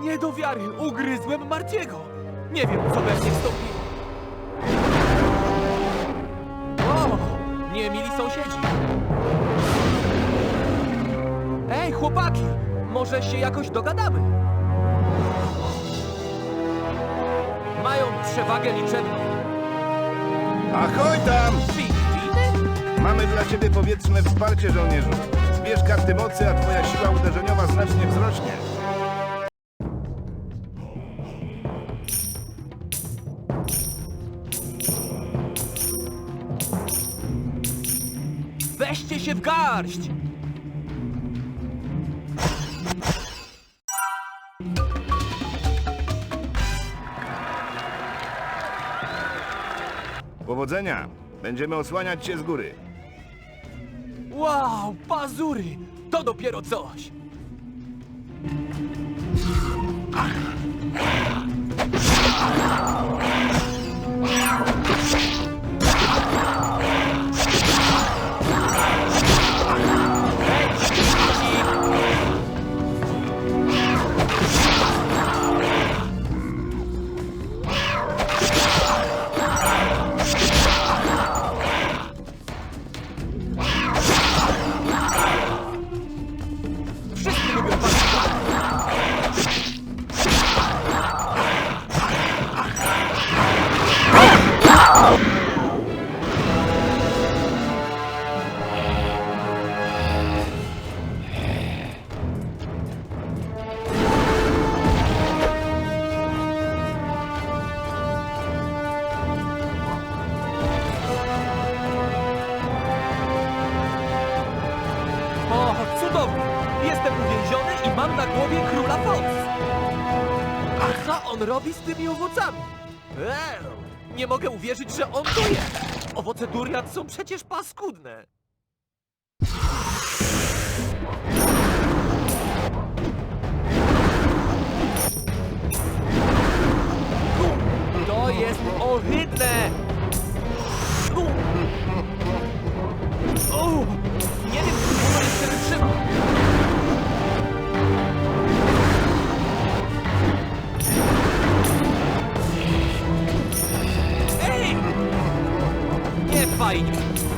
Nie do wiary, ugryzłem Martiego. Nie wiem, co we mnie wstąpiło. O, niemili sąsiedzi. Ej, chłopaki, może się jakoś dogadamy? Mają przewagę liczebną. Ahoj tam! Mamy dla ciebie powietrzne wsparcie, żołnierzu. Zbierz karty mocy, a twoja siła uderzeniowa znacznie wzrośnie. Weźcie się w garść! Powodzenia! Będziemy osłaniać cię z góry. Wow, pazury! To dopiero coś! Głowie króla Fox! A co on robi z tymi owocami? Eee, nie mogę uwierzyć, że on to je! Owoce durian są przecież paskudne! U, To jest ohydne! U. O, nie wiem, czy to jeszcze wytrzyma. Nie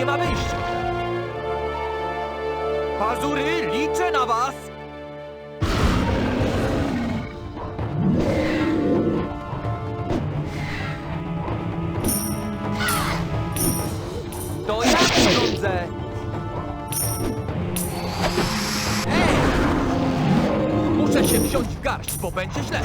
nie ma wyjścia. Pazury, liczę na was! To ja! Ej! Muszę się wziąć w garść, bo będzie źle.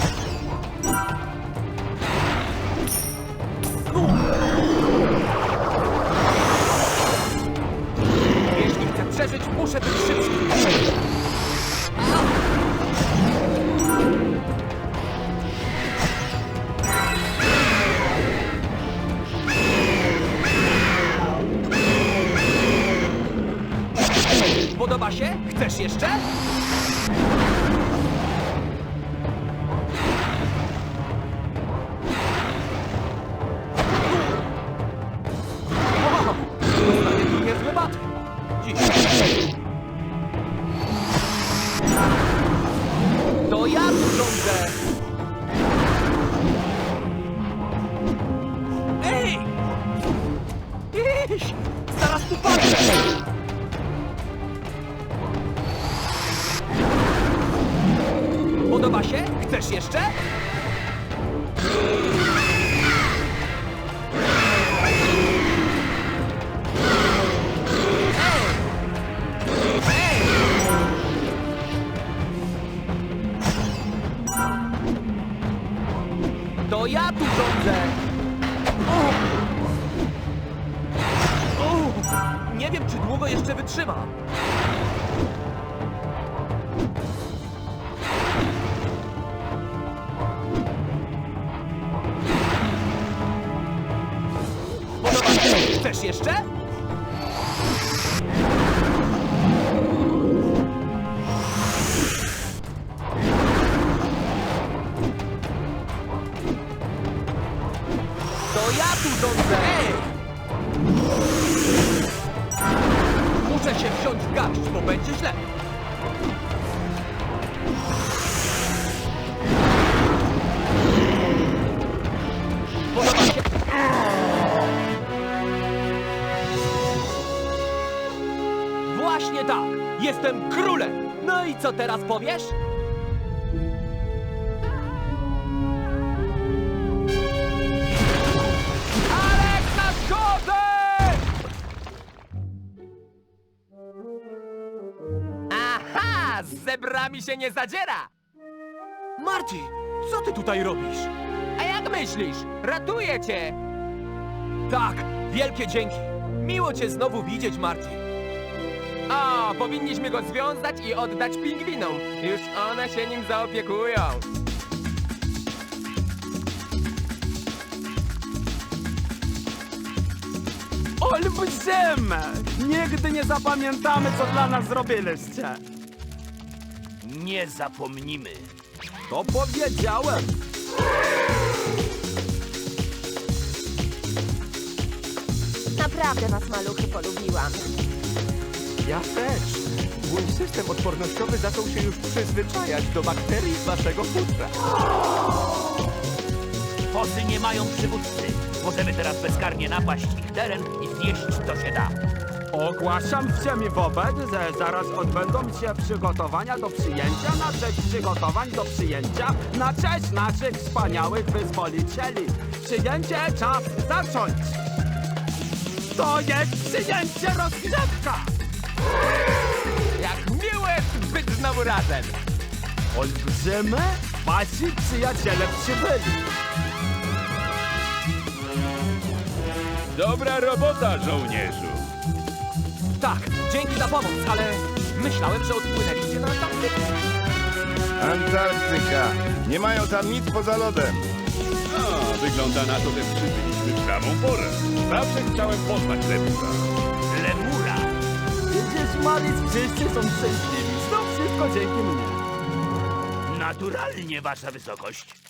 Podoba się? Chcesz jeszcze? To ja tu rządzę! Chcesz jeszcze? Chcesz jeszcze? Co teraz powiesz? Alek na schody! Aha! Z zebrami się nie zadziera! Marty, co ty tutaj robisz? A jak myślisz? Ratuję cię! Tak, wielkie dzięki. Miło cię znowu widzieć, Marty. O, powinniśmy go związać i oddać pingwinom. Już one się nim zaopiekują. Olbrzymy! Nigdy nie zapamiętamy, co dla nas zrobiliście. Nie zapomnimy. To powiedziałem. Naprawdę was maluchy polubiłam. Ja też. Mój system odpornościowy zaczął się już przyzwyczajać do bakterii z waszego futra. Fosy nie mają przywódcy. Możemy teraz bezkarnie napaść ich teren i zjeść co się da. Ogłaszam wszemi wobec, że zaraz odbędą się przygotowania do przyjęcia na cześć przygotowań do przyjęcia na cześć naszych wspaniałych wyzwolicieli. Przyjęcie czas zacząć! To jest przyjęcie rozgrzewka! Jak miło jest być znowu razem. Olbrzymy? Wasi przyjaciele przybyli. Dobra robota, żołnierzu! Tak, dzięki za pomoc, ale myślałem, że odpłynęliście na Antarktykę. Antarktyka. Nie mają tam nic poza lodem. A, wygląda na to, że przybyliśmy w samą porę. Zawsze chciałem poznać Lemusa. Lemura. Maris, wszyscy są szczęśliwi. Znów wszystko dzięki mnie. Naturalnie, wasza wysokość.